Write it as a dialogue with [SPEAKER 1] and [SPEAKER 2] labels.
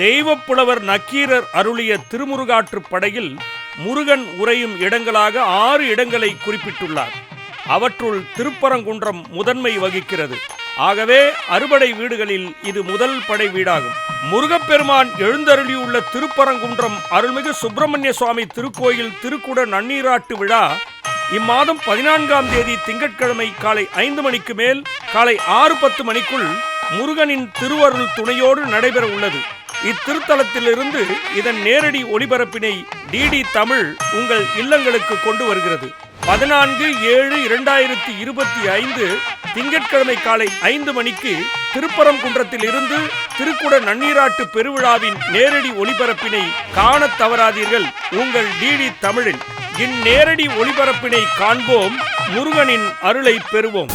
[SPEAKER 1] தெய்வப்புலவர் நக்கீரர் அருளிய திருமுருகாற்று படையில் முருகன் உரையும் இடங்களாக ஆறு இடங்களை குறிப்பிட்டுள்ளார். அவற்றுள் திருப்பரங்குன்றம் முதன்மை வகிக்கிறது. ஆகவே அறுபடை வீடுகளில் இது முதல் படை வீடாகும். முருகப்பெருமான் எழுந்தருளியுள்ள திருப்பரங்குன்றம் அருள்மிகு சுப்பிரமணிய சுவாமி திருக்கோயில் திருக்குட நன்னீராட்டு விழா இம்மாதம் பதினான்காம் தேதி திங்கட்கிழமை காலை ஐந்து மணிக்கு மேல் காலை ஆறு பத்து மணிக்குள் முருகனின் திருவருள் துணையோடு நடைபெற உள்ளது இத்திருத்தலத்திலிருந்து இதன் நேரடி ஒளிபரப்பினை டிடி தமிழ் உங்கள் இல்லங்களுக்கு கொண்டு வருகிறது. பதினான்கு ஏழு இரண்டாயிரத்தி இருபத்தி ஐந்து திங்கட்கிழமை காலை ஐந்து மணிக்கு திருப்பரங்குன்றத்தில் இருந்து திருக்குட நன்னீராட்டு பெருவிழாவின் நேரடி ஒளிபரப்பினை காணத் தவறாதீர்கள். உங்கள் டிடி தமிழில் இந்நேரடி ஒளிபரப்பினை காண்போம். முருகனின் அருளை பெறுவோம்.